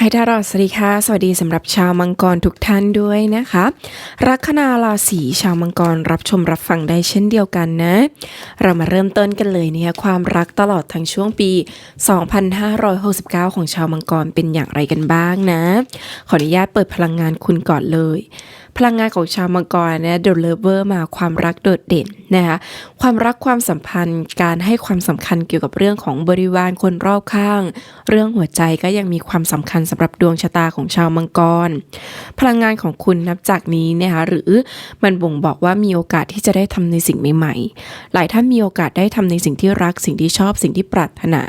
ไฮดารอสวัสดีค่ะ สวัสดีสำหรับชาวมังกรทุกท่านด้วยนะคะ ลัคนาราศีชาวมังกรรับชมรับฟังได้เช่นเดียวกันนะ เรามาเริ่มต้นกันเลยเนี่ยความรักตลอดทั้งช่วงปี 2569 ของชาวมังกรเป็นอย่างไรกันบ้างนะ ขออนุญาตเปิดพลังงานคุณก่อนเลย พลังงานของชาวมังกรนะ The Lover มาความรักโดดเด่นนะคะความรักความสัมพันธ์การให้ความสำคัญเกี่ยวกับเรื่องของบริวารคนรอบข้าง เรื่องหัวใจก็ยังมีความสำคัญสำหรับดวงชะตาของชาวมังกร พลังงานของคุณนับจากนี้นะคะหรือมันบ่งบอกว่ามีโอกาสที่จะได้ทำในสิ่งใหม่ๆ หลายท่านมีโอกาสได้ทำในสิ่งที่รักสิ่งที่ชอบสิ่งที่ปรารถนา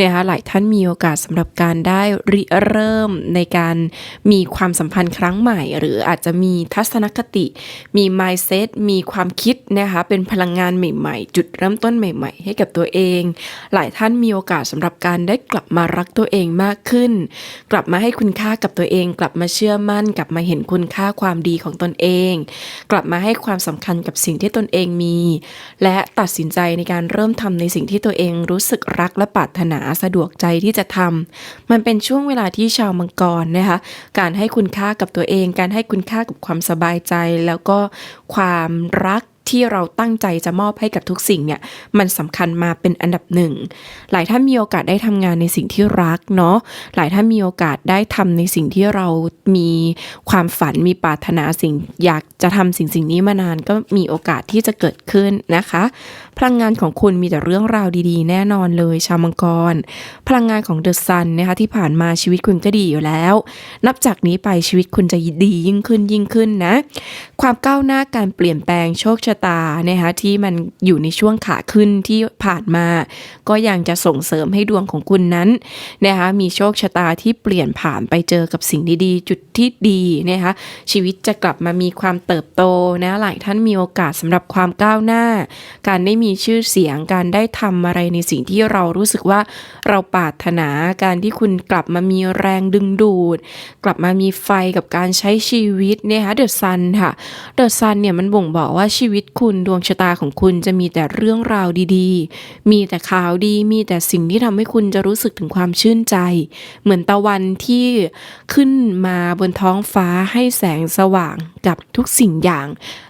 นะคะหลายท่านมีโอกาสสำหรับการได้ริเริ่มในการมีความสัมพันธ์ครั้งใหม่ หรืออาจจะมีีทัศนคติ มี mindset มีความคิดนะคะเป็นพลังงานใหม่ๆ จุดเริ่มต้นใหม่ๆ ให้กับตัวเอง หลายท่านมีโอกาสสำหรับการได้กลับมารักตัวเองมากขึ้น กลับมาให้คุณค่ากับตัวเอง กลับมาเชื่อมั่น กลับมาเห็นคุณค่าความดีของตนเอง กลับมาให้ความสำคัญกับสิ่งที่ตนเองมี และตัดสินใจในการเริ่มทำในสิ่งที่ตัวเองรู้สึกรักและปรารถนาสะดวกใจที่จะทำมันเป็นช่วงเวลาที่ชาวมังกรนะคะการให้คุณค่ากับตัวเอง การให้คุณค่ากับความสบายใจ แล้วก็ความรักที่เราตั้งใจจะมอบให้กับทุกสิ่งเนี่ยมันสำคัญมาเป็นอันดับหนึ่ง หลายท่านมีโอกาสได้ทำงานในสิ่งที่รักเนาะหลายท่านมีโอกาสได้ทำในสิ่งที่เรามีความฝันมีปรารถนาสิ่งอยากจะทำสิ่งสิ่งนี้มานานก็มีโอกาสที่จะเกิดขึ้นนะคะ พลังงานของคุณมีแต่เรื่องราวดีๆ แน่นอนเลย ชาวมังกร พลังงานของเดอะซันนะคะที่ผ่านมาชีวิตคุณก็ดีอยู่แล้ว นับจากนี้ไปชีวิตคุณจะดียิ่งขึ้นยิ่งขึ้นนะ ความก้าวหน้าการเปลี่ยนแปลงโชคชะตานะคะที่มันอยู่ในช่วงขาขึ้นที่ผ่านมา ก็ยังจะส่งเสริมให้ดวงของคุณนั้นนะคะมีโชคชะตาที่เปลี่ยนผ่านไปเจอกับสิ่งดีๆ จุดที่ดีนะคะชีวิตจะกลับมามีความเติบโตนะหลายท่านมีโอกาสสำหรับความก้าวหน้า การได้มีชื่อเสียงการได้ทำอะไรในสิ่งที่เรารู้สึกว่าเราปรารถนาการที่คุณกลับมามีแรงดึงดูด กลับมามีไฟกับการใช้ชีวิตนะคะเดอะซันค่ะเดอะซันเนี่ยมันบ่งบอกว่าชีวิตคุณดวงชะตาของคุณจะมีแต่เรื่องราวดีๆ มีแต่ข่าวดีมีแต่สิ่งที่ทำให้คุณจะรู้สึกถึงความชื่นใจ เหมือนตะวันที่ขึ้นมาบนท้องฟ้าให้แสงสว่างกับทุกสิ่งอย่าง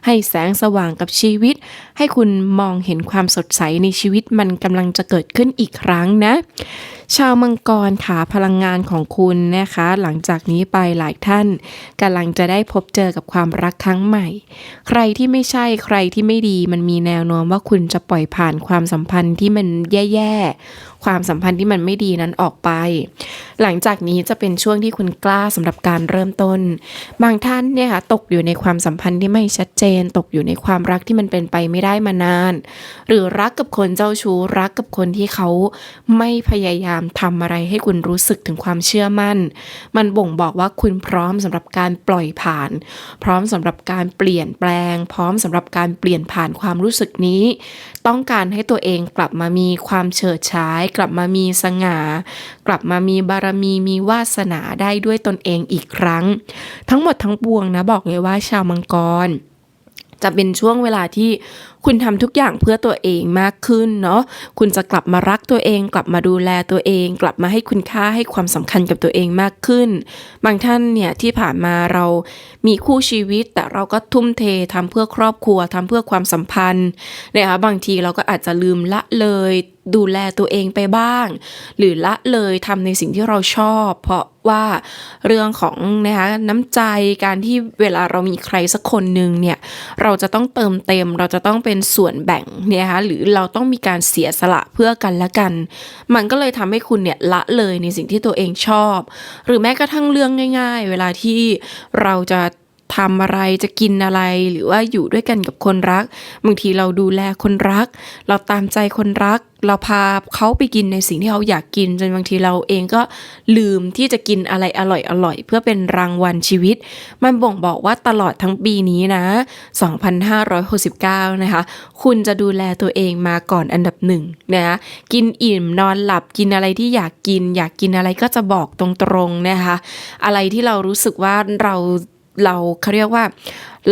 ให้แสงสว่างกับชีวิต ให้คุณมองเห็นความสดใสในชีวิตมันกำลังจะเกิดขึ้นอีกครั้งนะ ชาวมังกรค่ะพลังงานของคุณนะคะ หลังจากนี้ไปหลายท่านกำลังจะได้พบเจอกับความรักครั้งใหม่ ใครที่ไม่ใช่ใครที่ไม่ดีมันมีแนวโน้มว่าคุณจะปล่อยผ่านความสัมพันธ์ที่มันแย่ๆความสัมพันธ์ที่มันไม่ดีนั้นออกไป หลังจากนี้จะเป็นช่วงที่คุณกล้าสำหรับการเริ่มต้น บางท่านเนี่ยค่ะตกอยู่ในความสัมพันธ์ที่ไม่ชัดเจน ตกอยู่ในความรักที่มันเป็นไปไม่ได้มานาน หรือรักกับคนเจ้าชู้รักกับคนที่เขาไม่พยายามทำอะไรให้คุณรู้สึกถึงความเชื่อมั่น มันบ่งบอกว่าคุณพร้อมสำหรับการปล่อยผ่าน พร้อมสำหรับการเปลี่ยนแปลง พร้อมสำหรับการเปลี่ยนผ่านความรู้สึกนี้ ต้องการให้ตัวเองกลับมามีความเฉิดฉาย กลับมามีสง่า กลับมามีบารมีมีวาสนาได้ด้วยตนเองอีกครั้ง ทั้งหมดทั้งปวงนะบอกเลยว่าชาวมังกรจะเป็นช่วงเวลาที่ คุณทำทุกอย่างเพื่อตัวเองมากขึ้นเนาะคุณจะกลับมารักตัวเอง กลับมาดูแลตัวเอง กลับมาให้คุณค่าให้ความสำคัญกับตัวเองมากขึ้น บางท่านเนี่ยที่ผ่านมาเรามีคู่ชีวิต แต่เราก็ทุ่มเททำเพื่อครอบครัวทำเพื่อความสัมพันธ์นะคะบางทีเราก็อาจจะลืมละเลยดูแลตัวเองไปบ้าง หรือละเลยทำในสิ่งที่เราชอบ เพราะว่าเรื่องของนะคะน้ำใจการที่เวลาเรามีใครสักคนหนึ่งเนี่ยเราจะต้องเติมเต็ม เราจะต้องเป็นส่วนแบ่งเนี่ยนะคะหรือเราต้องมีการเสียสละเพื่อกันและกัน มันก็เลยทำให้คุณเนี่ยละเลยในสิ่งที่ตัวเองชอบ หรือแม้กระทั่งเรื่องง่าย ๆ เวลาที่เราจะ ทำอะไรจะกินอะไรหรือว่าอยู่ด้วยกันกับคนรักบางทีเราดูแลคนรัก เราตามใจคนรัก เราพาเขาไปกินในสิ่งที่เขาอยากกินจนบางทีเราเองก็ลืมที่จะกินอะไรอร่อยๆเพื่อเป็นรางวัลชีวิต มันบ่งบอกว่าตลอดทั้งปีนี้นะ 2569 นะคะ คุณจะดูแลตัวเองมาก่อนอันดับหนึ่งนะคะกินอิ่มนอนหลับกินอะไรที่อยากกิน อยากกินอะไรก็จะบอกตรงๆนะคะ อะไรที่เรารู้สึกว่าเรา เราเขาเรียกว่า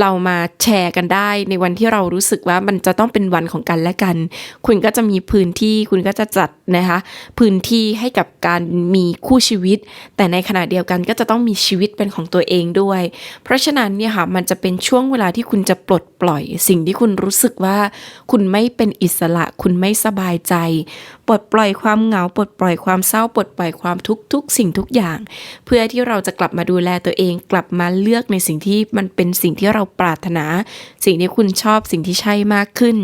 เรามาแชร์กันได้ ในวันที่เรารู้สึกว่ามันจะต้องเป็นวันของกันและกัน คุณก็จะมีพื้นที่คุณก็จะจัดนะคะพื้นที่ให้กับการมีคู่ชีวิต แต่ในขณะเดียวกันก็จะต้องมีชีวิตเป็นของตัวเองด้วย เพราะฉะนั้นเนี่ยค่ะมันจะเป็นช่วงเวลาที่คุณจะปลดปล่อย สิ่งที่คุณรู้สึกว่า คุณไม่เป็นอิสระ คุณไม่สบายใจ ปลดปล่อยความเหงาปลดปล่อยความเศร้าปลดปล่อยความทุกข์ทุกสิ่งทุกอย่าง เพื่อที่เราจะกลับมาดูแลตัวเอง กลับมาเลือกในสิ่งที่มันเป็นสิ่งที่เราเราปรารถนา สิ่งที่คุณชอบสิ่งที่ใช่มากขึ้น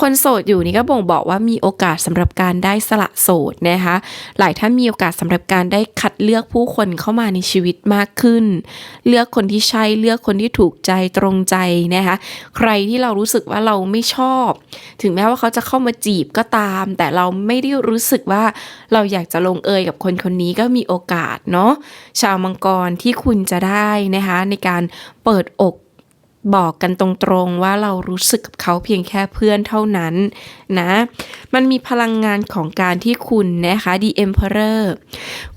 คนโสดอยู่นี่ก็บ่งบอกว่ามีโอกาสสำหรับการได้สละโสดนะคะ หลายท่านมีโอกาสสำหรับการได้คัดเลือกผู้คนเข้ามาในชีวิตมากขึ้น เลือกคนที่ใช่เลือกคนที่ถูกใจตรงใจนะคะ ใครที่เรารู้สึกว่าเราไม่ชอบ ถึงแม้ว่าเขาจะเข้ามาจีบก็ตาม แต่เราไม่ได้รู้สึกว่าเราอยากจะลงเอยกับคนคนนี้ก็มีโอกาสเนาะชาวมังกรที่คุณจะได้นะคะในการเปิดอก บอกกันตรงๆว่าเรารู้สึกกับเขาเพียงแค่เพื่อนเท่านั้นนะ มันมีพลังงานของการที่คุณนะคะ The Emperor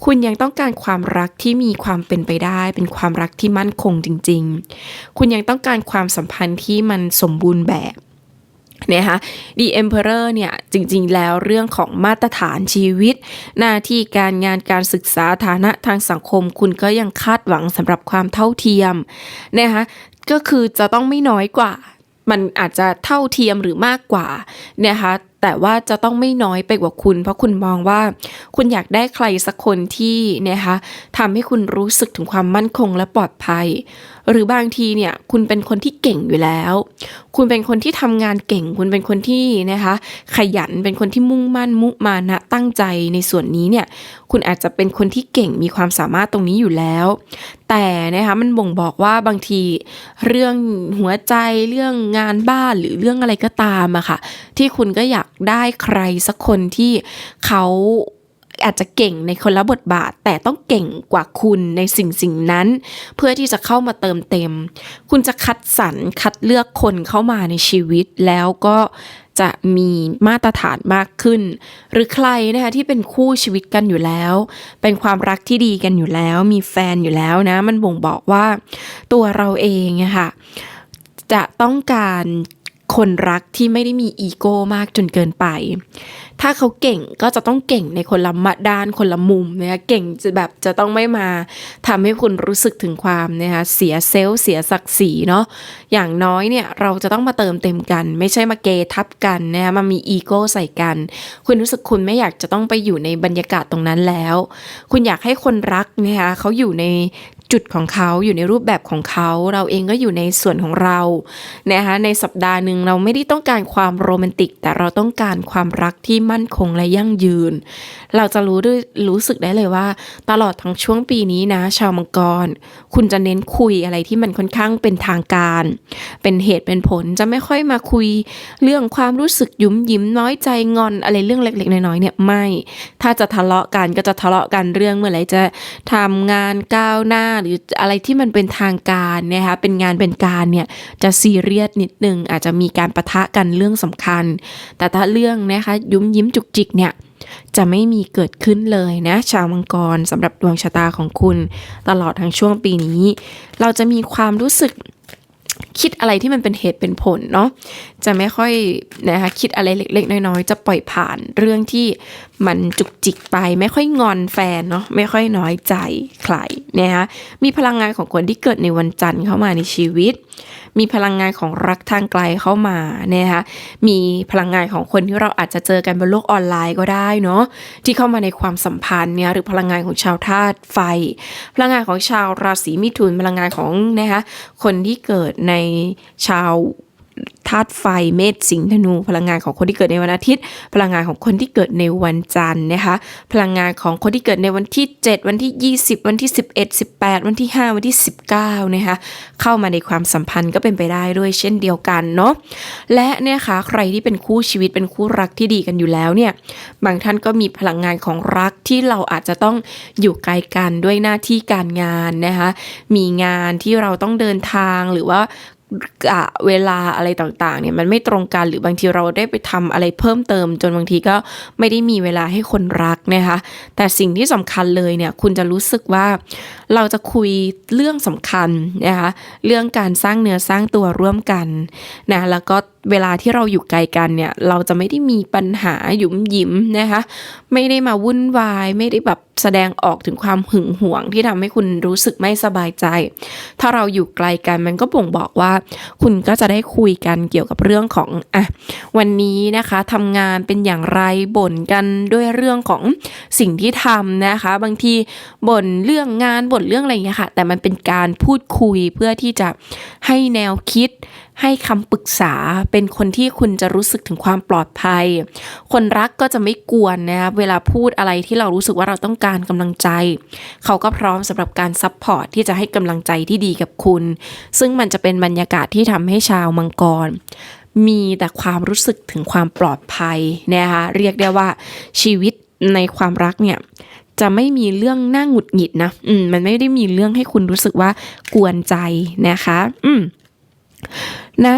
คุณยังต้องการความรักที่มีความเป็นไปได้ เป็นความรักที่มั่นคงจริง ๆ คุณยังต้องการความสัมพันธ์ที่มันสมบูรณ์แบบนะคะ The Emperor เนี่ยจริงๆ แล้วเรื่องของมาตรฐานชีวิต หน้าที่การงานการศึกษาฐานะทางสังคม คุณก็ยังคาดหวังสำหรับความเท่าเทียมนะคะ ก็คือจะต้องไม่น้อยกว่า มันอาจจะเท่าเทียมหรือมากกว่านะคะ แต่ว่าจะต้องไม่น้อยไปกว่าคุณ เพราะคุณมองว่าคุณอยากได้ใครสักคนที่นะคะทำให้คุณรู้สึกถึงความมั่นคงและปลอดภัย หรือบางทีเนี่ยคุณเป็นคนที่เก่งอยู่แล้ว คุณเป็นคนที่ทำงานเก่ง คุณเป็นคนที่นะคะขยันเป็นคนที่มุ่งมั่นมุมานะตั้งใจในส่วนนี้เนี่ยคุณอาจจะเป็นคนที่เก่งมีความสามารถตรงนี้อยู่แล้ว แต่นะคะมันบ่งบอกว่าบางทีเรื่องหัวใจเรื่องงานบ้านหรือเรื่องอะไรก็ตามอะค่ะที่คุณก็อยาก ได้ใครสักคนที่เขาอาจจะเก่งในคนละบทบาท แต่ต้องเก่งกว่าคุณในสิ่งสิ่งนั้น เพื่อที่จะเข้ามาเติมเต็ม คุณจะคัดสรรคัดเลือกคนเข้ามาในชีวิตแล้วก็จะมีมาตรฐานมากขึ้น หรือใครนะคะที่เป็นคู่ชีวิตกันอยู่แล้ว เป็นความรักที่ดีกันอยู่แล้ว มีแฟนอยู่แล้วนะ มันบ่งบอกว่าตัวเราเองอะค่ะจะต้องการ คนรักที่ไม่ได้มีอีโก้มากจนเกินไป ถ้าเขาเก่งก็จะต้องเก่งในคนละมาด้านคนละมุมนะคะเก่งจะแบบจะต้องไม่มาทำให้คุณรู้สึกถึงความนะคะเสียเซลล์เสียศักดิ์ศรีเนาะอย่างน้อยเนี่ยเราจะต้องมาเติมเต็มกัน ไม่ใช่มาเกทับกันนะคะมามีอีโก้ใส่กัน คุณรู้สึกคุณไม่อยากจะต้องไปอยู่ในบรรยากาศตรงนั้นแล้ว คุณอยากให้คนรักนะคะเขาอยู่ใน จุดของเขาอยู่ในรูปแบบของเขา เราเองก็อยู่ในส่วนของเรานะคะในสัปดาห์หนึ่งเราไม่ได้ต้องการความโรแมนติก แต่เราต้องการความรักที่มั่นคงและยั่งยืน เราจะรู้ด้วยรู้สึกได้เลยว่า ตลอดทั้งช่วงปีนี้นะ ชาวมังกร คุณจะเน้นคุยอะไรที่มันค่อนข้างเป็นทางการ เป็นเหตุเป็นผลจะไม่ค่อยมาคุย เรื่องความรู้สึกยุ่มยิ้มน้อยใจงอนอะไรเรื่องเล็กๆน้อยๆเนี่ยไม่ ถ้าจะทะเลาะกันก็จะทะเลาะกันเรื่องเมื่อไหร่จะทำงานก้าวหน้าหรืออะไรที่มันเป็นทางการนะคะเป็นงานเป็นการเนี่ยจะซีเรียสนิดนึงอาจจะมีการประทะกันเรื่องสำคัญ แต่ถ้าเรื่องนะคะยุ้มยิ้มจุกจิกเนี่ยจะไม่มีเกิดขึ้นเลยนะ ชาวมังกรสำหรับดวงชะตาของคุณ ตลอดทั้งช่วงปีนี้ เราจะมีความรู้สึก คิดอะไรที่มันเป็นเหตุเป็นผลเนาะจะไม่ค่อยนะคะคิดอะไรเล็ก ๆ น้อยๆจะปล่อยผ่านเรื่องที่มันจุกจิกไป ไม่ค่อยงอนแฟนเนาะไม่ค่อยน้อยใจใครนะคะมีพลังงานของคนที่เกิดในวันจันทร์เข้ามาในชีวิต มีพลังงานของรักทางไกลเข้ามานะคะมีพลังงานของคนที่เราอาจจะเจอกันบนโลกออนไลน์ก็ได้เนาะที่เข้ามาในความสัมพันธ์เนี่ยหรือพลังงานของชาวธาตุไฟ พลังงานของชาวราศีมิถุนพลังงานของนะคะคนที่เกิดในชาวธาตุไฟเมษสิงห์ธนู พลังงานของคนที่เกิดในวันอาทิตย์ พลังงานของคนที่เกิดในวันจันทร์นะคะ พลังงานของคนที่เกิดในวันที่ 7 วันที่ 20 วันที่ 11 18 วันที่ 5 วันที่ 19นะคะเข้ามาในความสัมพันธ์ก็เป็นไปได้ด้วยเช่นเดียวกันเนาะและเนี่ยค่ะใครที่เป็นคู่ชีวิตเป็นคู่รักที่ดีกันอยู่แล้วเนี่ยบางท่านก็มีพลังงานของรักที่เราอาจจะต้องอยู่ไกลกันด้วยหน้าที่การงานนะคะมีงานที่เราต้องเดินทางหรือว่า กะเวลาอะไรต่างๆเนี่ยมันไม่ตรงกันหรือบางทีเราได้ไปทำอะไรเพิ่มเติม จนบางทีก็ไม่ได้มีเวลาให้คนรักนะคะ แต่สิ่งที่สำคัญเลยเนี่ยคุณจะรู้สึกว่าเราจะคุยเรื่องสำคัญนะคะเรื่องการสร้างเนื้อสร้างตัวร่วมกันนะแล้วก็เวลาที่เราอยู่ไกลกันเนี่ย เราจะไม่ได้มีปัญหาหยุมหยิมนะคะ ไม่ได้มาวุ่นวาย ไม่ได้แบบแสดงออกถึงความหึงหวงที่ทำให้คุณรู้สึกไม่สบายใจ ถ้าเราอยู่ไกลกันมันก็บ่งบอกว่า คุณก็จะได้คุยกันเกี่ยวกับเรื่องของอะวันนี้นะคะทำงานเป็นอย่างไรบ่นกันด้วยเรื่องของสิ่งที่ทำนะคะ บางทีบ่นเรื่องงานบ่นเรื่องอะไรอย่างเงี้ยค่ะ แต่มันเป็นการพูดคุยเพื่อที่จะให้แนวคิด ให้คำปรึกษาเป็นคนที่คุณจะรู้สึกถึงความปลอดภัย คนรักก็จะไม่กวนนะครับเวลาพูดอะไรที่เรารู้สึกว่าเราต้องการกำลังใจ เขาก็พร้อมสำหรับการซัพพอร์ตที่จะให้กำลังใจที่ดีกับคุณ ซึ่งมันจะเป็นบรรยากาศที่ทำให้ชาวมังกรมีแต่ความรู้สึกถึงความปลอดภัยนะคะเรียกได้ว่าชีวิตในความรักเนี่ยจะไม่มีเรื่องน่าหงุดหงิดนะ อืม มันไม่ได้มีเรื่องให้คุณรู้สึกว่ากวนใจนะคะ อืม นะ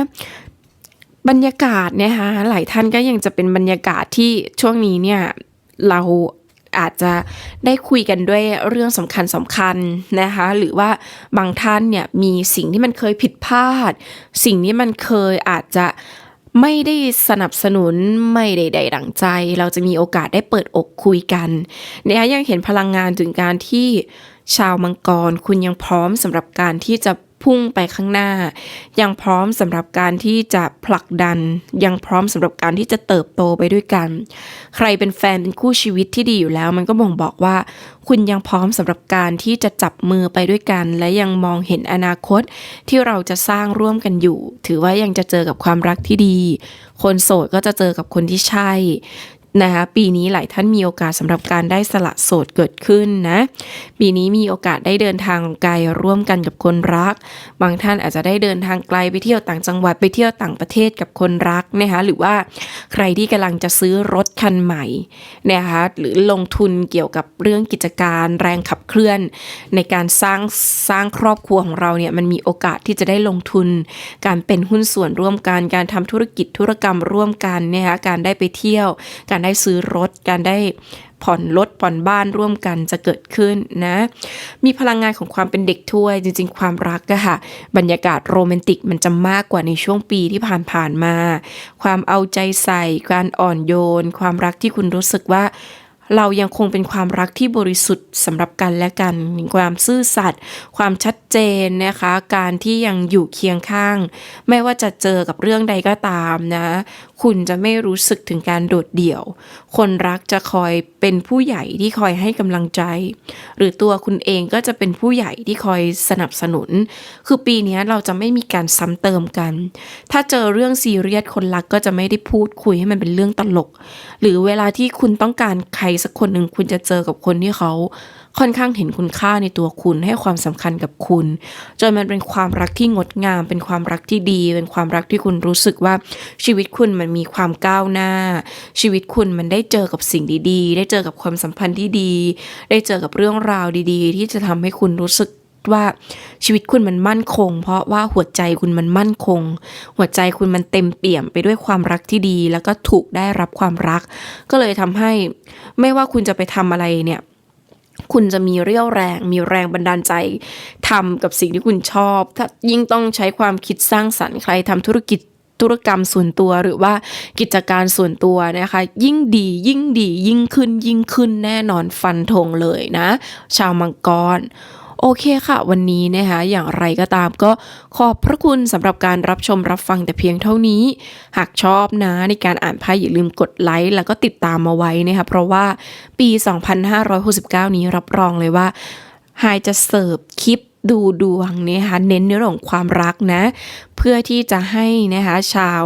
บรรยากาศเนะคะหลายท่านก็ยังจะเป็นบรรยากาศที่ช่วงนี้เนี่ยเราอาจจะได้คุยกันด้วยเรื่องสำคัญสำคัญนะคะหรือว่าบางท่านเนี่ยมีสิ่งที่มันเคยผิดพลาด สิ่งที่มันเคยอาจจะไม่ได้สนับสนุนไม่ได้ใดดังใจ เราจะมีโอกาสได้เปิดอกคุยกันเนี่ยยังเห็นพลังงานถึงการที่ชาวมังกรคุณยังพร้อมสำหรับการที่จะ พุ่งไปข้างหน้า ยังพร้อมสำหรับการที่จะผลักดัน ยังพร้อมสำหรับการที่จะเติบโตไปด้วยกัน ใครเป็นแฟนเป็นคู่ชีวิตที่ดีอยู่แล้ว มันก็บ่งบอกว่า คุณยังพร้อมสำหรับการที่จะจับมือไปด้วยกัน และยังมองเห็นอนาคตที่เราจะสร้างร่วมกันอยู่ ถือว่ายังจะเจอกับความรักที่ดี คนโสดก็จะเจอกับคนที่ใช่ นะคะปีนี้หลายท่านมีโอกาสสำหรับการได้สละโสดเกิดขึ้นนะ ปีนี้มีโอกาสได้เดินทางไกลร่วมกันกับคนรัก บางท่านอาจจะได้เดินทางไกลไปเที่ยวต่างจังหวัดไปเที่ยวต่างประเทศกับคนรักนะคะหรือว่าใครที่กำลังจะซื้อรถคันใหม่นะคะหรือลงทุนเกี่ยวกับเรื่องกิจการแรงขับเคลื่อน ในการสร้างสร้างครอบครัวของเราเนี่ยมันมีโอกาสที่จะได้ลงทุน การเป็นหุ้นส่วนร่วมกันการทำธุรกิจธุรกรรมร่วมกันนะคะการได้ไปเที่ยวการได้ซื้อรถ การได้ผ่อนรถผ่อนบ้านร่วมกันจะเกิดขึ้นนะ มีพลังงานของความเป็นเด็กถ้วย จริง ๆ ความรักอะค่ะ บรรยากาศโรแมนติกมันจะมากกว่าในช่วงปีที่ผ่านๆมา ความเอาใจใส่ การอ่อนโยน ความรักที่คุณรู้สึกว่าเรายังคงเป็นความรักที่บริสุทธิ์สำหรับกันและกัน ความซื่อสัตย์ความชัด เจนนะคะ การที่ยังอยู่เคียงข้าง ไม่ว่าจะเจอกับเรื่องใดก็ตามนะ คุณจะไม่รู้สึกถึงการโดดเดี่ยว คนรักจะคอยเป็นผู้ใหญ่ที่คอยให้กำลังใจ หรือตัวคุณเองก็จะเป็นผู้ใหญ่ที่คอยสนับสนุน คือปีนี้เราจะไม่มีการซ้ำเติมกัน ถ้าเจอเรื่องซีเรียสคนรักก็จะไม่ได้พูดคุยให้มันเป็นเรื่องตลก หรือเวลาที่คุณต้องการใครสักคนหนึ่งคุณจะเจอกับคนที่เขา ค่อนข้างเห็นคุณค่าในตัวคุณให้ความสำคัญกับคุณ จนมันเป็นความรักที่งดงาม เป็นความรักที่ดี เป็นความรักที่คุณรู้สึกว่าชีวิตคุณมันมีความก้าวหน้า ชีวิตคุณมันได้เจอกับสิ่งดีๆ ได้เจอกับความสัมพันธ์ที่ดี ได้เจอกับเรื่องราวดี ๆ ที่จะทำให้คุณรู้สึกว่าชีวิตคุณมันมั่นคง เพราะว่าหัวใจคุณมันมั่นคง หัวใจคุณมันเต็มเปี่ยมไปด้วยความรักที่ดี แล้วก็ถูกได้รับความรัก ก็เลยทำให้ไม่ว่าคุณจะไปทำอะไรเนี่ย คุณจะมีเรี่ยวแรง มีแรงบันดาลใจทำกับสิ่งที่คุณชอบ ถ้ายิ่งต้องใช้ความคิดสร้างสรรค์ใครทำธุรกิจธุรกรรมส่วนตัวหรือว่ากิจการส่วนตัวนะคะ ยิ่งดียิ่งดียิ่งขึ้นยิ่งขึ้นแน่นอนฟันธงเลยนะ ชาวมังกร โอเคค่ะ วันนี้นะคะ อย่างไรก็ตามก็ขอบพระคุณสำหรับการรับชมรับฟังแต่เพียงเท่านี้ หากชอบนะในการอ่านไพ่อย่าลืมกดไลค์แล้วก็ติดตามมาไว้นะคะเพราะว่าปี 2569 นี้รับรองเลยว่าไฮจะเสิร์ฟคลิปดูดวงนะคะเน้นในเรื่องของความรักนะ เพื่อที่จะให้นะคะชาว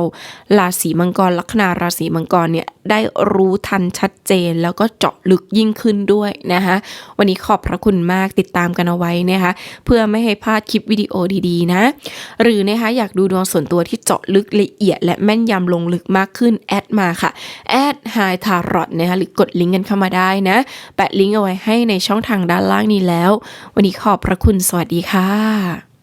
ราศีมังกรลัคนาราศีมังกรเนี่ย ได้รู้ทันชัดเจน แล้วก็เจาะลึกยิ่งขึ้นด้วยนะคะวันนี้ขอบพระคุณมากติดตามกันเอาไว้นะคะเพื่อไม่ให้พลาดคลิปวิดีโอดีๆนะ หรือนะคะอยากดูดวงส่วนตัวที่เจาะลึกละเอียด และแม่นยำลงลึกมากขึ้นแอดมาค่ะแอดไฮทารอตนะคะหรือกดลิงก์กันเข้ามาได้นะ แปะลิงก์เอาไว้ให้ในช่องทางด้านล่างนี้แล้ว วันนี้ขอบพระคุณสวัสดีค่ะ